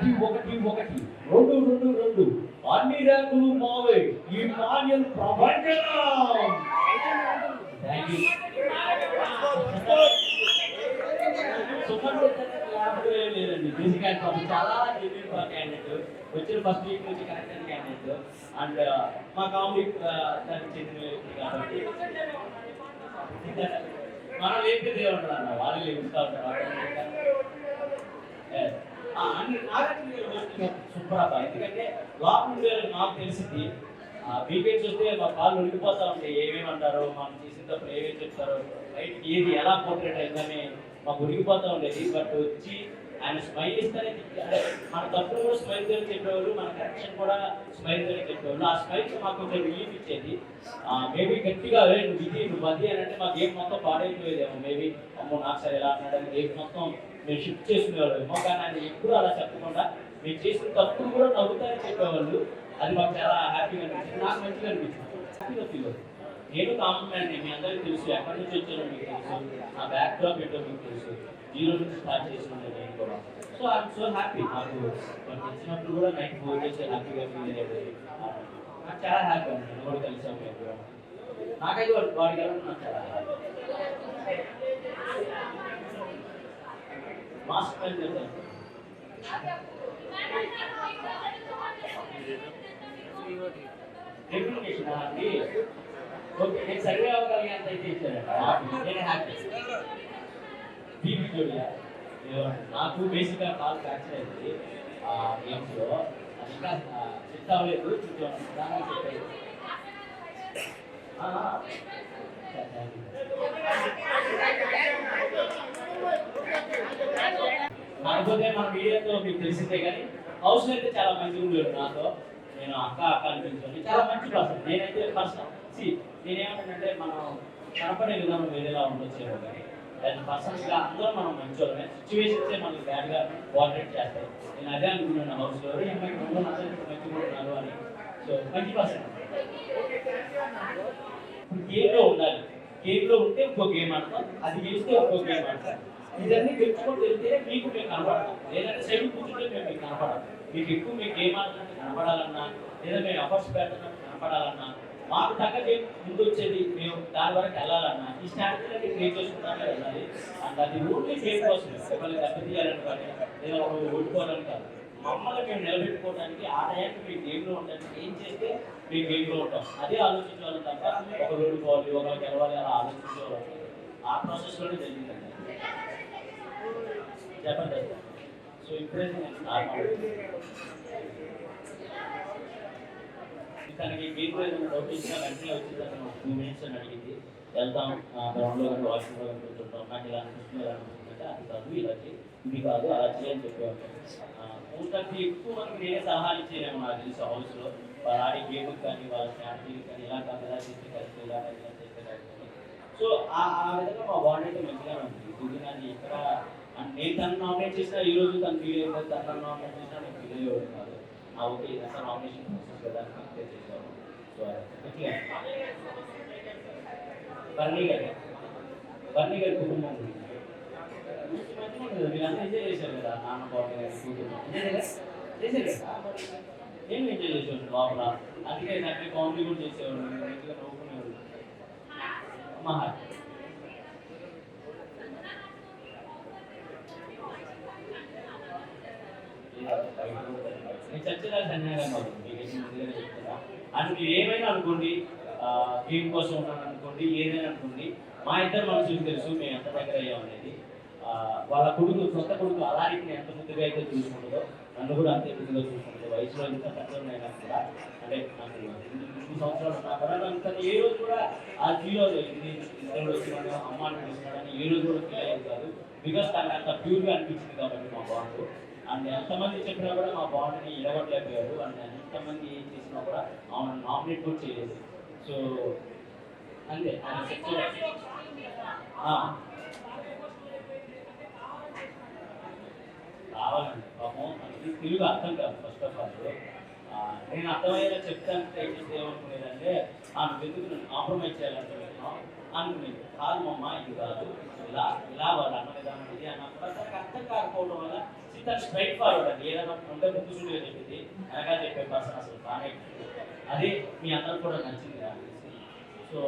ఒకటి ఒకటి ఒకటి. రెండు రెండు రెండు. అన్ని ర్యాంకులు మావే. ఈ మాన్యం ప్రపంచం లేదండి. చాలా క్యాండిడేట్ వచ్చిన ఫస్ట్ వీక్ నుంచి కరెక్ట్ అయిన క్యాండిడేట్ అండ్ uh, మా కామెడీ uh, దానికి చెందిన కాబట్టి. మనం లేపితే దేవుడు అన్న. వాళ్ళు లేపుతా ఉంటారు. Yes. అన్ని ఎందుకంటే లోపల నాకు తెలిసింది వీకెండ్స్ చూస్తే మా కాళ్ళు ఉడికిపోతా ఉంటాయి. ఏమేమి అంటారు మనం చేసిన తప్పుడు ఏమేమి చెప్తారు ఏది ఎలా పోర్ట్రేట్ అయిందని మాకు ఉడికిపోతా ఉండేది. బట్ వచ్చి ఆయన స్మైల్ ఇస్తేనే మన తప్పులు కూడా స్మైల్తో చెప్పేవాళ్ళు మన కరెక్షన్ కూడా స్మైల్ తోనే చెప్పేవాళ్ళు. ఆ స్మైల్ మాకు కొంచెం రిలీఫ్ ఇచ్చేది. మేబీ గట్టిగా నువ్వు ఇది నువ్వు అది అని అంటే మా గేమ్ మొత్తం పాడైపోయేదేమో. మేబీ అమ్మో నాకు సరే ఎలా అన్నాడని గేమ్ మొత్తం మీరు షిఫ్ట్ చేసుకునేవాళ్ళేమో కానీ ఆయన ఎప్పుడు అలా చెప్పకుండా మీరు చేసిన తప్పులు కూడా నవ్వుతారని చెప్పేవాళ్ళు అది మాకు చాలా హ్యాపీగా అనిపించింది. నాకు మంచిగా అనిపించింది. హ్యాపీగా ఫీల్ అవుతుంది. నేను కామన్ మ్యాన్ మీ అందరికీ తెలుసు ఎక్కడి నుంచి వచ్చానో మీకు తెలుసు నా బ్యాక్ డ్రాప్ ఏంటో మీకు తెలుసు జీరో నుంచి స్టార్ట్ చేసిన నేను కూడా. సో ఐఎమ్ సో హ్యాపీ నాకు మనకి వచ్చినప్పుడు కూడా నైట్ ఫోన్ చేసి హ్యాపీగా ఫీల్ అయ్యేది. నాకు చాలా హ్యాపీ అండి నేను కూడా. కలిసాము నాకైతే వాడికి వెళ్ళడం నాకు చాలా హ్యాపీ మాస్క్ పని చేద్దాం డెప్యూటేషన్ అండి ఓకే నేను సర్వే అవ్వగలిగేంత అయితే ఇచ్చారంట నేను హ్యాపీ బీపీ జోడియా నాకు బేసిక్గా కాల్ ఫ్రాక్చర్ అయింది ఆ గేమ్స్లో అది ఇంకా సెట్ అవ్వలేదు కొంచెం దాన్ని సెట్ అయ్యింది ఆ, ఆ. సరే, థాంక్ యూ. కాకపోతే మన మీడియాతో మీకు తెలిసిందే కానీ హౌస్ అయితే చాలా మంచిగా ఉండేది నాతో. నేను అక్క అక్క అనిపించుకొని చాలా మంచి పర్సన్ నేనైతే పర్సన్ సి నేనేమంటానంటే మనం కనపడే విధానం వేరేలా ఉండొచ్చేమో కానీ అండ్ పర్సన్స్గా అందరూ మనం మంచోళ్ళమే. సిచ్యువేషన్స్ మనకి బ్యాడ్గా కోఆర్డినేట్ చేస్తాయి. నేను అదే అనుకున్నాను హౌస్లో ఈ అందరూ మంచిగా ఉన్నారు అని. సో మంచి పర్సన్ ఇప్పుడు ఉండాలి. గేమ్లో ఉంటే ఇంకో గేమ్ ఆడతాం. అది గెలిస్తే ఇంకో గేమ్ ఆడతాం. ఇవన్నీ తెచ్చుకొని వెళ్తే మీకు మేము కనపడతాం. లేదంటే సైడ్ కూర్చుంటే మేము మీకు కనపడాలి మీకు ఎక్కువ మీకు ఏమాత్రం కనపడాలన్నా లేదా మేము ఎఫర్ట్స్ పెడతాం కనపడాలన్నా మాకు తగ్గది ముందు వచ్చేది మేము దాని వరకు వెళ్ళాలన్నా ఈ స్ట్రాటజీలన్నీ క్రియేట్ చేసుకుంటానే వెళ్ళాలి. అండ్ అది ఓన్లీ ఫేస్ కోసం మిమ్మల్ని దెబ్బతీయాలని కానీ లేదా ఒకరు ఓడిపోవాలని కాదు. మమ్మల్ని మేము నిలబెట్టుకోవడానికి ఆ టయానికి మీ గేమ్లో ఉండడానికి ఏం చేస్తే మీ గేమ్లో ఉంటాం. అదే ఆలోచించాలి తప్ప ఒకరు ఓడిపోవాలి ఒకరు గెలవాలి అలా ఆలోచించేవాళ్ళు ఆ ప్రాసెస్లోనే జరిగిందండి. జబర్దస్త్ సో ఇప్పుడైతే నేను స్టార్ట్ తనకి డౌట్ వెంటనే వచ్చి తను టూ మినిట్స్ అని అడిగింది వెళ్తాం గ్రౌండ్లో కానీ లో కానీ కూర్చుంటాం నాకు ఇలా అనిపిస్తుంది ఇలా అది కాదు ఇలా చేయి ఇది కాదు అలా చేయని చెప్పేవాళ్ళు ఎక్కువ మనకి నేనే సహాయం చేయలేము నాకు తెలుసు హౌస్లో వాళ్ళ ఆడే గేమ్కి కానీ వాళ్ళ స్ట్రాటజీకి కానీ ఇలా కాదు ఇలా చేస్తే కలిసి ఇలా ఇలా చేస్తే కలిసి సో ఆ విధంగా మా బాండ్ అయితే ఉంటుంది ఉంది. ఇది కానీ ఎక్కడ నేను తను నామినేట్ చేసినా ఈ రోజు తను ఫీల్ అయ్యింది తను నామినేట్ చేసినా నేను ఫీల్ అయ్యేవాడు కాదు. ఆ ఓకే ఇదంతా నామినేషన్ ప్రాసెస్ కదా అని ఫిక్స్ చేసేవాడు సో మంచిగా బర్నీ గారు. బర్నీ గారి కుటుంబం. గురించి మంచిగా మీరంతా ఎంజాయ్ చేశారు కదా నాన్న బాబు గారి కుటుంబం. చేశారు కదా ఏం ఎంజాయ్ చేసేవాడు లోపల అందుకే నాకు కామెడీ కూడా చేసేవాడు మంచిగా నవ్వుకునేవాడు మహా నేను చర్చగా సన్యాసం చెప్తున్నా. ఏమైనా అనుకోండి గేమ్ కోసం ఉన్నాను అనుకోండి ఏదైనా అనుకోండి మా ఇద్దరు మనుషులకు తెలుసు మేము ఎంత దగ్గర అయ్యాం అనేది. వాళ్ళ కొడుకు సొంత కొడుకు అలాంటి ఎంత ముద్దుగా అయితే చూసుకుంటుందో నన్ను కూడా అంతే ముద్దుగా చూసుకుంటుంది వయసులో ఎంత పెద్దలైనా కూడా అంటే నాకు మూడు సంవత్సరాలు ఉన్నా కూడా ఏ రోజు కూడా ఆ ఫీల్ ఇది ఇద్దరు వచ్చినాడు అమ్మ అని పిలుస్తున్నాడని ఏ రోజు కూడా ఫీల్ అయ్యేది కాదు. బికాస్ తనకు అంత ప్యూర్గా అనిపించింది కాబట్టి మా బాబు. అండ్ ఎంతమంది చెప్పినా కూడా మా బాండ్ని ఇడగొట్టలేకపోయారు అండ్ ఎంతమంది ఏం చేసినా కూడా ఆమె నామినేట్ కూడా చేయలేదు. సో అంతే. ఆయన రావాలండి. పాపం మనకి తెలుగు అర్థం కాదు ఫస్ట్ ఆఫ్ ఆల్ నేను అర్థమయ్యేలా చెప్తాను చేస్తే ఏమనుకునేదంటే ఆ నువ్వు ఎందుకు నన్ను కాంప్రమైజ్ చేయాలనుకుంటున్నావు అనుకునేది. కాదు మమ్మ ఇది కాదు ఇలా ఇలా వాళ్ళు అన్న విధానం ఇది అన్నప్పుడు అర్థం కాకపోవడం వల్ల తను స్ట్రైట్ ఫార్వర్డ్ అండి. ఏదైనా ఉంటే ముందు చూడగా చెప్పింది. అనగా చెప్పే పర్సన్ అసలు బాగా అదే మీ అందరికి కూడా నచ్చింది నాకు సో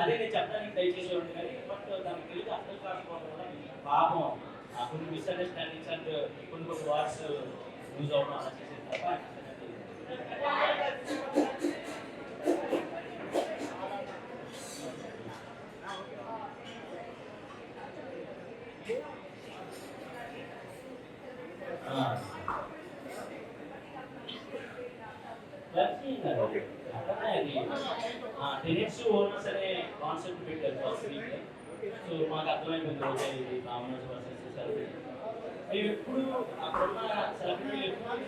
అదే నేను చెప్పడానికి ట్రై చేసేవాడిని కానీ బట్ దానికి తెలియదు అర్థం కాకపోవడం వల్ల పాపం కొన్ని మిస్అండర్స్టాండింగ్స్ అండ్ కొన్ని కొన్ని వార్డ్స్ యూజ్ అవ్వడం అలా చేసేది తప్ప ఆ. ఓకే. టెనెట్స్ ఓనర్స్ అనే కాన్సెప్ట్ పెట్టారు ఫస్ట్ వీక్ సో మాకు అర్థమైపోయింది ఓకే ఇది కామనర్స్ వర్సెస్ సెలబ్రిటీ మేము ఎప్పుడు అక్కడున్న సెలబ్రిటీ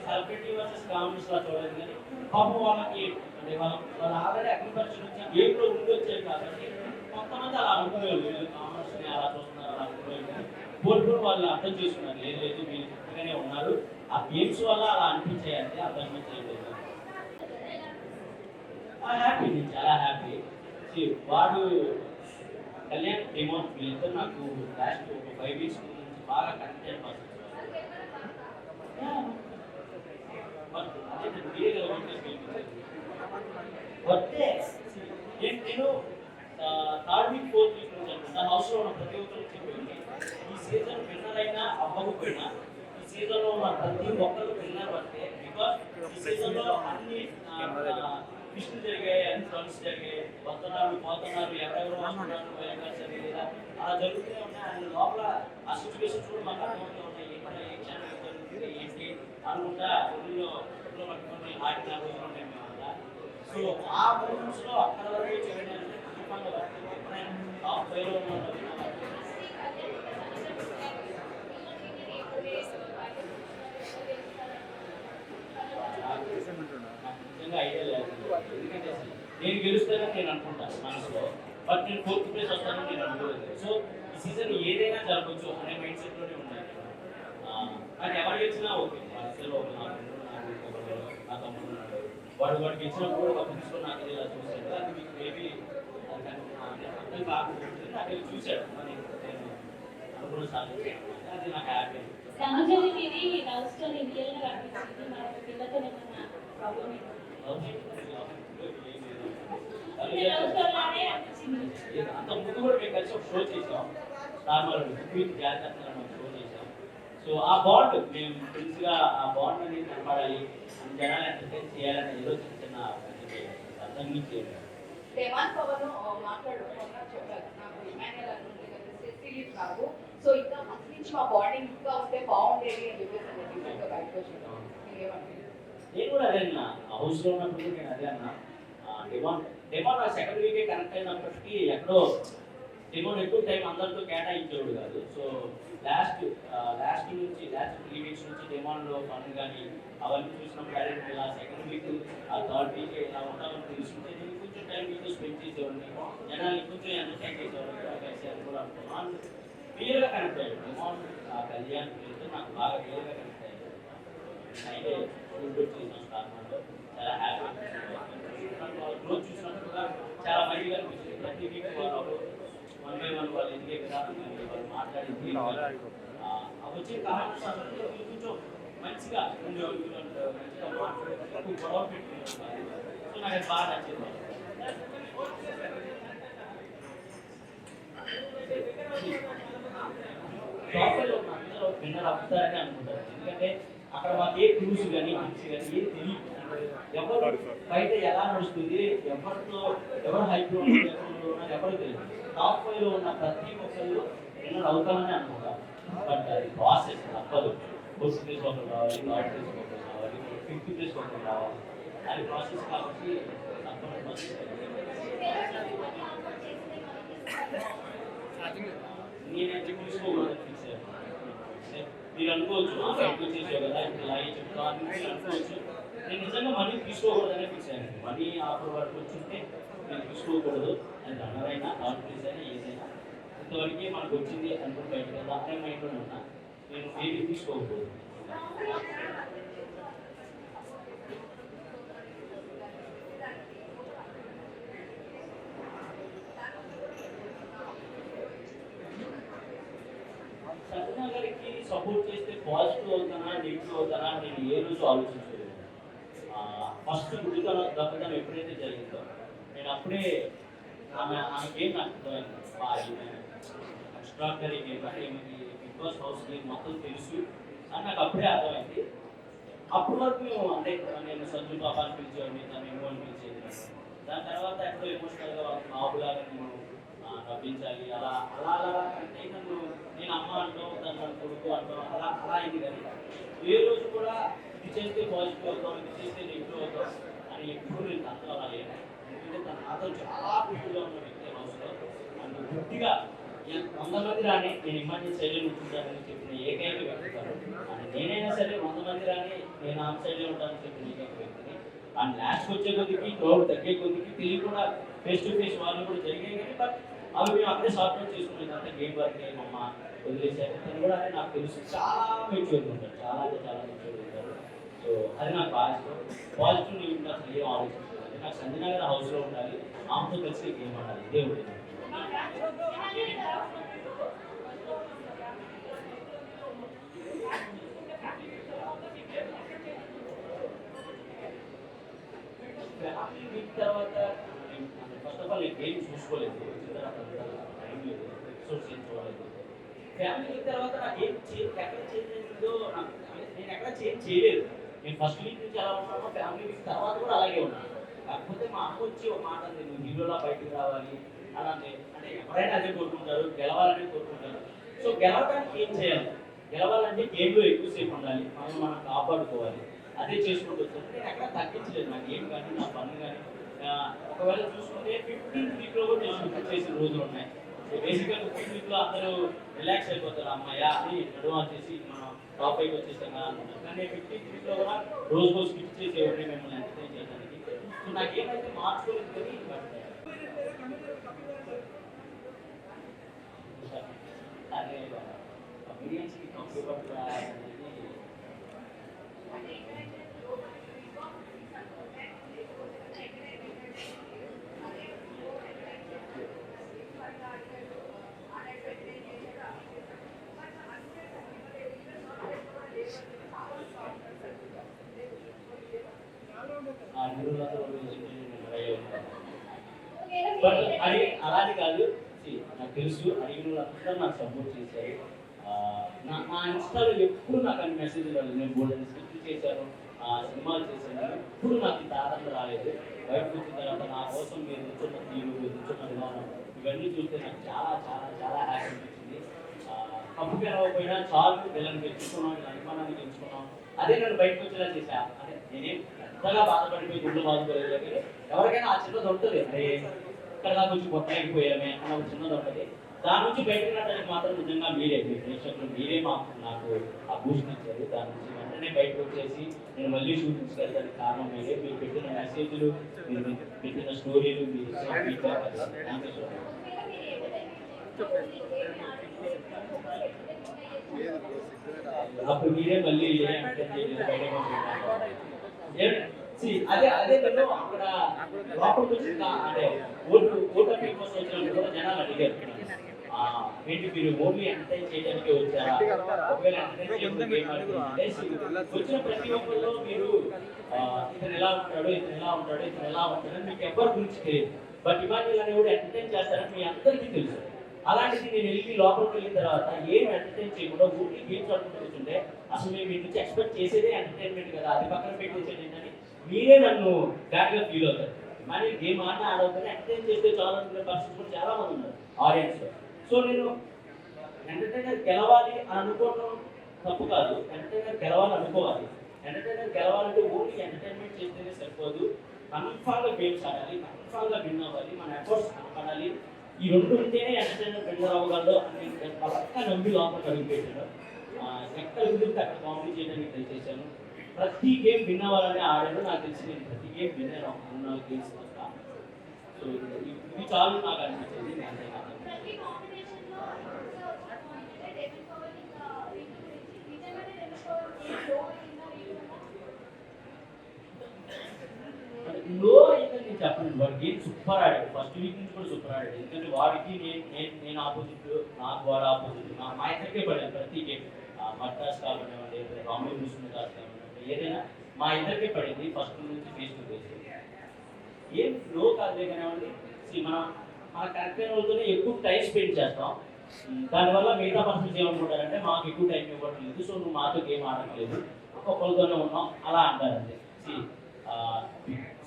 సెలబ్రిటీ వర్సెస్ కామనర్స్ లా చూడలేదు కానీ పాపం వాళ్ళకి అంటే వాళ్ళ వాళ్ళ ఆల్రెడీ అగ్రికల్చర్ నుంచి గేమ్లో ముందు వచ్చారు కాబట్టి కొంతమంది అలా అనుకోలేదు కామర్స్ని అలా చూస్తున్నారు అలా అనుకునేవాళ్ళు కానీ వాళ్ళు అర్థం చేసుకున్నారు. లేదు లేదు మీరు చక్కగానే ఉన్నారు. ఆ గేమ్స్ వల్ల అలా అనిపించాయి అంటే అర్థం చేయలేదు. హ్యాపీ నేను చాలా హ్యాపీ వాడు కళ్యాణ్ డెమో వీళ్ళిద్దరు నాకు లాస్ట్ ఒక ఫైవ్ వీక్స్ నుంచి బాగా కనెక్ట్ అయిన అదే నేను మీరే కదా నేను నేను థర్డ్ వీక్ ఫోర్త్ వీక్ నుంచి అనుకుంటా హౌస్ ఉన్న ప్రతి ఒక్కరికి చెప్పి ఈ సీజన్ విన్నర్ అయినా అవ్వకపోయినా ఈ సీజన్లో ఉన్న ప్రతి ఒక్కరు విన్నర్ అంటే బికాస్ ఈ సీజన్లో అన్ని ఫిస్టులు జరిగాయి అన్ని టర్న్స్ జరిగాయి వస్తున్నారు పోతనాలు ఎవరెవరు వస్తున్నారు వేయగాల్సి లేదా అలా జరుగుతూనే ఉన్నాయి. అండ్ లోపల ఆ సిచ్యువేషన్స్ కూడా మాకు అర్థమవుతూ ఉన్నాయి. ఎక్కడ ఏ క్షణం ఏం జరుగుతుంది. ఏంటి? అనుకుంటా ఊళ్ళో ఊళ్ళో పట్టుకొని ఆడిన రోజులు ఉన్నాయి. సో ఆ మూమెంట్స్లో అక్కడ వరకు చేయాలంటే టాప్ ఫైవ్లో నిజంగా ఐడియా లేదు. ఎందుకంటే నేను గెలుస్తానని నేను అనుకుంటాను మనసులో. బట్ నేను ఫోర్త్ ప్లేస్ వస్తానని నేను అనుకోలేదు. సో ఈ సీజన్ ఏదైనా జరగవచ్చు అనే మైండ్ సెట్లోనే ఉన్నాను. ఆ, నాకు ఎవరు గెలిచినా ఓకే మా ఇద్దరు ఒక నా ఫ్రెండ్ నాకు ఇంకొకరు, నా తమ్ముడు ఉన్నాడు వాడు వాడు గెలిచినప్పుడు ఒక ప్రిన్సిపల్ నాకు ఇలా చూశాడు అది మీకు మేబీ అర్థం కాకపోతుంది నాకు ఇది చూశాడు మరి నేను అనుకున్న సార్ అది నాకు హ్యాపీ సమాజంలో ఇది లవ్ స్టోరీ రియల్గా అనిపించింది మన పిల్లతో ఏమన్నా ప్రాబ్లం లవ్ స్టోరీ లానే అనిపించింది అంత ముందు కూడా మేము కలిసి ఒక షో చేసాం నార్మల్ క్వీన్ జాగ్రత్త షో చేసాం సో ఆ బాండ్ మేము ఫ్రెండ్స్గా ఆ బాండ్ అనేది కనపడాలి జనాలు ఎంటర్టైన్ చేయాలని ఏదో చిన్న నుంచి దేవాన్ పవన్ మాట్లాడుకోకుండా చెప్పారు. నాకు ఇమాన్యుల్ అనుకుంటే కదా సో ఇంకా ఫస్ట్ నుంచి మా బాండింగ్ ఇంకా ఉంటే బాగుండేది అని చెప్పేసి నేను బయటకు వచ్చాను కూడా అదే అన్న. హౌస్లో ఉన్నప్పుడు నేను అదే అన్న. డిమాండ్ డిమాండ్ సెకండ్ వీకే కనెక్ట్ అయినప్పటికీ ఎక్కడో డిమాండ్ ఎక్కువ టైం అందరితో కేటాయించేవాడు కాదు. సో లాస్ట్ లాస్ట్ నుంచి లాస్ట్ త్రీ వీక్స్ నుంచి డిమాండ్లో లో కానీ అవన్నీ చూసినప్పుడు అరే ఇలా సెకండ్ వీక్ ఆ థర్డ్ వీక్ ఇలా ఉంటామని తెలుసుకుంటే నేను కొంచెం టైం మీతో స్పెండ్ చేసేవాడిని. జనాలు కొంచెం ఎంటర్టైన్ చేసేవాడిని కలిసి కూడా అనుకున్నాను. క్లియర్గా కనెక్ట్ అయ్యాడు డిమాండ్ ఆ కళ్యాణ్ పేరుతో నాకు బాగా క్లియర్గా కనెక్ట్ అయ్యాడు అయితే ఫుడ్ చేసాం స్టార్ట్లో చాలా హ్యాపీ గ్రోత్ చూసినప్పుడు కూడా చాలా మంచిగా అనిపించింది. ప్రతి వీక్ వాళ్ళు వన్ బై వన్ వాళ్ళు ఎదిగే విధానం కానీ వాళ్ళు మాట్లాడింది అవి వచ్చే కామెంట్స్ అసలు కొంచెం మంచిగా ఉండేవాళ్ళు మంచిగా మాట్లాడే గొడవ పెట్టుకున్నారు సో నాకు అది బాగా నచ్చింది లోపల ఉన్న అందరూ విన్నర్ అవుతారని అనుకుంటారు ఎందుకంటే అక్కడ మాకు ఏ క్రూస్ కానీ హిట్స్ కానీ ఏం తెలియదు. ఎవరు బయట ఎలా నడుస్తుంది ఎవరితో ఎవరు హైప్లో ఉన్నారు, ఎవరు ఉన్నారు, ఎవరు తెలియదు. టాప్ ఫైవ్లో ఉన్న ప్రతి ఒక్కరు విన్నర్ అవుతామని అనుకుంటాం బట్ అది ప్రాసెస్ తప్పదు. ఫస్ట్ ప్లేస్ ఒకరు రావాలి థర్డ్ ప్లేస్ ఒకరు రావాలి ఫిఫ్త్ ప్లేస్ ఒకరు రావాలి అది ప్రాసెస్ కాబట్టి నేనైతే తీసుకోకూడదు ఫిక్స్ మీరు అనుకోవచ్చు కదా ఇట్లా ఇలాగే చెప్తా అనుకోవచ్చు. నేను నిజంగా మనీ తీసుకోకూడదనే ఫిక్స్ అయ్యాను. మనీ ఆఫర్ వరకు వచ్చింటే నేను తీసుకోకూడదు అది రన్నర్ అయినా థర్డ్ ప్లేస్ అయినా ఏదైనా ఇంతవరకే మనకు వచ్చింది అనుకుని బయటకు వెళ్దాం అనే మైండ్లో ఉన్నా. నేను ఏది తీసుకోకూడదు. సత్యనారాయణకి సపోర్ట్ చేస్తే పాజిటివ్ అవుతానా నెగిటివ్ అవుతానా నేను ఏ రోజు ఆలోచించాను ఫస్ట్ గుడితనం దక్కదనం ఎప్పుడైతే జరిగిందో నేను అప్పుడే ఆమె ఆమె గేమ్ అర్థమైంది? ఎక్స్ట్రాడనరీ గేమ్ అంటే బిగ్ బాస్ హౌస్ గేమ్ మొత్తం తెలుసు అని నాకు అప్పుడే అర్థమైంది. అప్పటి వరకు మేము అంటే నేను సజ్జు పాపాన్ని పిలిచేవాడిని తను ఏమో అని పిలిచేది దాని తర్వాత ఎప్పుడో ఎమోషనల్గా బాబులాగా నేను ఆ, నవ్వించాలి అలా అలా అలా అంటే నన్ను నేను అమ్మ అంటాం దాన్ని కొడుకు అంటాం అలా అలా అయింది కానీ ఏ రోజు కూడా చేస్తే పాజిటివ్ అవుతాం ఇది చేస్తే నెగిటివ్ అవుతాం అని ఎప్పుడు నేను తనతో రాలేదు. ఎందుకంటే తన నాతో చాలా గుర్తుగా ఉన్న వ్యక్తి హౌస్లో నన్ను గుడ్డిగా వంద మంది రాని నేను ఇమాజిన్ శైలి ఉంటుంటానని చెప్పిన ఏకైక వ్యక్తి అని నేనైనా సరే వంద మంది రాని నేను ఆ శైలి ఉంటానని చెప్పిన ఏకైక వ్యక్తిని. అండ్ లాస్ట్ వచ్చే కొద్దికి క్రౌడ్ తగ్గే కొద్దికి తెలియకుండా ఫేస్ టు ఫేస్ వాళ్ళు కూడా జరిగాయి కానీ బట్ అవి మేము అక్కడే సార్ట్ అవుట్ చేసుకునేది అంటే గేమ్ వర్క్ ఏమమ్మా వదిలేసారు తను కూడా నాకు తెలుసు. చాలా మెచ్యూర్ ఉంటారు చాలా అంటే చాలా సో అది నాకు పాజిటివ్. పాజిటివ్ నేను ఇంకా అసలు ఏం ఆలోచించలేదు. నాకు సంజనగర్ హౌస్లో ఉండాలి ఆమెతో కలిసి గేమ్ ఆడాలి ఇదే ఉంటుంది. ఫ్యామిలీ వీక్ తర్వాత ఫస్ట్ ఆఫ్ ఆల్ నేను గేమ్ చూసుకోలేదు. టైం లేదు. ఎపిసోడ్స్ ఏం చూడలేదు. ఫ్యామిలీ వీక్ తర్వాత నాకు ఏం చేంజ్ ఎక్కడ చేంజ్ అయిందో నాకు నేను ఎక్కడ చేంజ్ చేయలేదు. నేను ఫస్ట్ వీక్ నుంచి ఎలా ఉన్నానో ఫ్యామిలీ వీక్ తర్వాత కూడా అలాగే ఉన్నాను కాకపోతే మా అమ్మ వచ్చి ఒక మాట అంది, నువ్వు హీరోలా బయటకు రావాలి అని అంటే అంటే ఎవరైనా అదే కోరుకుంటారు గెలవాలని కోరుకుంటారు. సో గెలవడానికి ఏం చేయాలి? గెలవాలంటే గేమ్లో ఎక్కువసేపు ఉండాలి మనం మనం కాపాడుకోవాలి. అదే చేసుకుంటూ వచ్చాను. నేను ఎక్కడ తగ్గించలేదు నా గేమ్ కానీ నా పన్ను కానీ. ఒకవేళ చూసుకుంటే ఫిఫ్టీన్ వీక్లో కూడా నేను షూట్ చేసిన రోజులు ఉన్నాయి. బేసిక్గా ఫిఫ్టీన్ వీక్లో అందరూ రిలాక్స్ అయిపోతారు. అమ్మాయ అని నడుమ చేసి మనం టాప్ అయికి వచ్చేసాం కదా అనుకుంటాం కానీ ఫిఫ్టీన్ వీక్లో కూడా రోజు రోజు స్కిప్ చేసేవాడిని మిమ్మల్ని ఎంటర్టైన్ చేయడానికి సో నాకేమైతే మార్చుకోలేదు కానీ బట్ అదే బిర్యానీకి కంఫర్టబుల్ అనేది ఆ నిరులతో బట్ అది అలానే కాదు See, నాకు తెలుసు అడిగిన నాకు సపోర్ట్ చేశారు. నా నా ఇన్స్టాలో ఎప్పుడు నాకు అన్ని మెసేజ్ రాలేదు. నేను బోల్డ్ స్క్రిప్ట్ చేశాను ఆ, సినిమాలు చేశాను. ఎప్పుడు నాకు ఇంత ఆనందం రాలేదు. బయటకు వచ్చిన తర్వాత నా కోసం మీరు నిల్చున్న తీరు మీరు నిల్చున్న విధానం ఇవన్నీ చూస్తే నాకు చాలా చాలా చాలా హ్యాపీ అనిపించింది. కప్పు పెరగకపోయినా చాలు పిల్లల్ని పెంచుకున్నాం ఇలా అభిమానాన్ని పెంచుకున్నాం. అదే నేను బయటకు వచ్చేలా చేశా. అంటే నేనేం పెద్దగా బాధపడిపోయి గుండె బాధపడలేదు కానీ ఎవరికైనా ఆ చిన్నది ఉంటుంది అరే ఇక్కడ దాకా వచ్చి కొట్టలేకపోయామే అన్న ఒక చిన్నది ఉంటుంది దాని నుంచి బయటకు మాత్రం నిజంగా మీరే మీ ప్రేక్షకులు మీరే మాకు నాకు ఆ బూస్ట్ ఇచ్చారు. దాని నుంచి వెంటనే బయటకు వచ్చేసి నేను మళ్ళీ షూటింగ్స్కి వెళ్ళడానికి కారణం మీరే. మీరు పెట్టిన మెసేజ్లు మీరు పెట్టిన స్టోరీలు మీరు ఇచ్చిన feedback thank you so much అప్పుడు మీరే మళ్ళీ అదే అదే నేను అక్కడ లోపలికి వచ్చిన అంటే ఓటు ఓటమి కోసం వచ్చిన కూడా జనాలు అడిగారు. ఏంటి మీరు ఓన్లీ ఎంటర్టైన్ చేయడానికి వచ్చారా ఒకవేళ వచ్చిన ప్రతి ఒక్కరిలో మీరు ఇతను ఎలా ఉంటాడు ఇతను ఎలా ఉంటాడు ఇతను ఎలా ఉంటాడు అని మీకు ఎవరి గురించి తెలియదు. బట్ ఇవాళ అని కూడా ఎంటర్టైన్ చేస్తారని మీ అందరికీ తెలుసు. అలాంటిది నేను వెళ్ళి లోపలికి వెళ్ళిన తర్వాత ఏం ఎంటర్టైన్ చేయకుండా ఊరికి గేమ్స్ ఆడుకుంటూ కూర్చుంటే అసలు మేము మీ నుంచి ఎక్స్పెక్ట్ చేసేదే ఎంటర్టైన్మెంట్ కదా. అది పక్కన పెట్టేసేది ఏంటని మీరే నన్ను బ్యాడ్గా ఫీల్ అవుతారు. మరి గేమ్ ఆడిన ఆడవుతుంది ఎంటర్టైన్ చేస్తే చాలా పరిస్థితి కూడా చాలా మంది ఉన్నారు. ఆడియన్స్ సో నేను ఎంటర్టైనర్ గెలవాలి అని అనుకోవడం తప్పు కాదు. ఎంటర్టైనర్ గెలవాలి అనుకోవాలి. ఎంటర్టైనర్ గెలవాలంటే ఓన్లీ ఎంటర్టైన్మెంట్ చేస్తేనే సరిపోదు. కన్ఫామ్గా గేమ్స్ ఆడాలి కన్ఫామ్గా విన్ అవ్వాలి మన ఎఫర్ట్స్ కనపడాలి ఈ రెండు ఉంటేనే ఎంటర్టైనర్ విన్నర్ అవ్వగలదు అని పక్క నమ్మి లోపలికి అడుగు ఎక్కడ కుదిరితే అక్కడ కామెడీ చేయడానికి ట్రై చేశాను. ప్రతి గేమ్ విన్ అవ్వాలని ఆడాను నాకు తెలిసి నేను ప్రతి గేమ్ విన్నర్ అవుతున్నాను గేమ్స్ వల్ల సో ఇది చాలు నాకు అనిపించింది నేను అంతేకాదు. ప్రతి కాంబినేషన్లో అంటే డెవిల్ పవర్ ఇంకా వీటి గురించి నిజంగానే డెవిల్ పవర్లో అయిందా వీటిలో లో చెప్పండి నేను వాడు గేమ్ సూపర్ ఆడాడు. ఫస్ట్ వీక్ నుంచి కూడా సూపర్ ఆడాడు. ఎందుకంటే వాడికి నేను నేను నేను ఆపోజిట్ నాకు వాడు ఆపోజిట్. నా మా ఇద్దరికే పడాను ప్రతి గేమ్. మద్రాస్ కానివ్వండి రాములు ముస్లిం క్లాస్ కానివ్వండి ఏదైనా మా ఇద్దరికే పడింది ఫస్ట్ నుంచి ఫేస్ టు ఫేస్. ఏం ఫ్లో కాదే కానివ్వండి. సి మన మన కరెక్ట్ అయిన వాళ్ళతోనే ఎక్కువ టైం స్పెండ్ చేస్తాం. దానివల్ల మిగతా పర్సన్స్ ఏమనుకుంటారంటే మాకు ఎక్కువ టైం ఇవ్వట్లేదు సో నువ్వు మాతో గేమ్ ఆడట్లేదు ఒక్కొక్కరితోనే ఉన్నాం. అలా అంటారండి. సి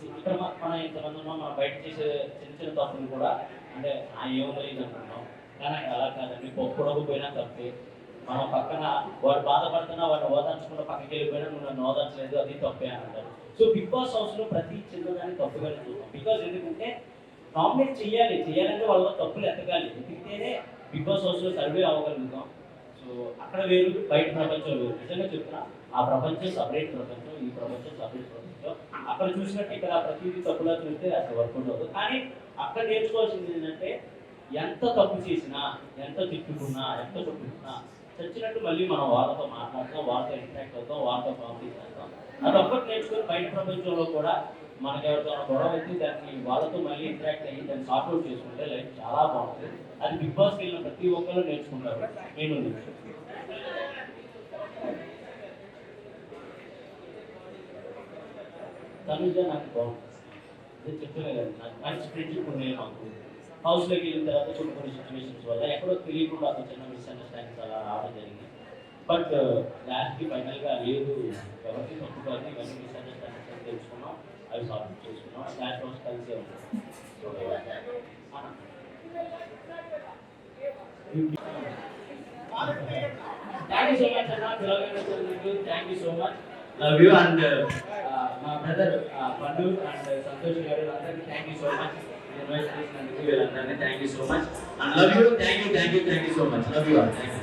ఇక్కడ మనం ఇంతమంది ఉన్నాం మనం బయట చేసే చిన్న చిన్న తప్పులు కూడా అంటే ఆ ఏమో తెలియదు కానీ అక్కడ అలా కాదండి. పొప్పుడకపోయినా తప్పే. మనం పక్కన వాడు బాధపడుతున్నా వాడిని ఓదార్చకుండా పక్కకి వెళ్ళిపోయినా నువ్వు నన్ను ఓదార్చలేదు అది తప్పే అని అంటారు. సో బిగ్ బాస్ హౌస్లో ప్రతి చిన్నదాన్ని తప్పుగా చూస్తాం. బికాజ్ ఎందుకంటే నామినేట్ చేయాలి చేయాలంటే వాళ్ళ తప్పులు ఎత్తగాలి ఎత్తితేనే బిగ్ బాస్ హౌస్లో సర్వే అవ్వగలుగుతాం. సో అక్కడ వేరు బయట ప్రపంచం వేరు. నిజంగా చెప్తున్నా ఆ ప్రపంచం సపరేట్ ప్రపంచం ఈ ప్రపంచం సపరేట్ ప్రపంచం. అక్కడ చూసినట్టు ఇక్కడ ప్రతిదీ తప్పులా చూస్తే అసలు వర్క్ ఉండదు. కానీ అక్కడ నేర్చుకోవాల్సింది ఏంటంటే ఎంత తప్పు చేసినా ఎంత తిట్టుకున్నా ఎంత కొట్టుకున్నా చచ్చినట్టు మళ్ళీ మనం వాళ్ళతో మాట్లాడతాం వాళ్ళతో ఇంటరాక్ట్ అవుతాం వాళ్ళతో కాంప్లీట్ చేస్తాం. అదొక్కటి నేర్చుకొని బయట ప్రపంచంలో కూడా మనకి ఎవరితో గొడవ అయితే దాన్ని వాళ్ళతో మళ్ళీ ఇంటరాక్ట్ అయ్యి దాన్ని సార్ట్అవుట్ చేసుకుంటే లైఫ్ చాలా బాగుంటుంది. అది బిగ్ బాస్కి వెళ్ళిన ప్రతి ఒక్కరు నేర్చుకుంటారు. నేను నేర్చుకుంటాను. తనుజ నాకు బాగుంటుంది. కదా నాకు మంచి ఫ్రెండ్షిప్ ఉన్నాయి మాకు. హౌస్లోకి వెళ్ళిన తర్వాత కొన్ని కొన్ని సిచ్యువేషన్స్ వల్ల ఎక్కడో తెలియకుండా ఒక చిన్న మిస్అండర్స్టాండింగ్స్ అలా రావడం జరిగింది. బట్ లాస్ట్కి ఫైనల్గా లేదు. ఎవరికి తప్పు కాదు ఇవన్నీ మిస్అండర్స్టాండింగ్స్ అని తెలుసుకున్నాం. అవి సాల్వ్ చేసుకున్నాం. లాస్ట్ రోజు కలిసే ఉన్నాం. థ్యాంక్ యూ సో మచ్ అన్న. Thank you so much love you and మా బ్రదర్ పండు అండ్ సంతోష్ గారు అందరికీ thank you so much invite చేసినందుకు వీళ్ళందరినీ thank you so much and love you thank you thank you thank you so much love you thank you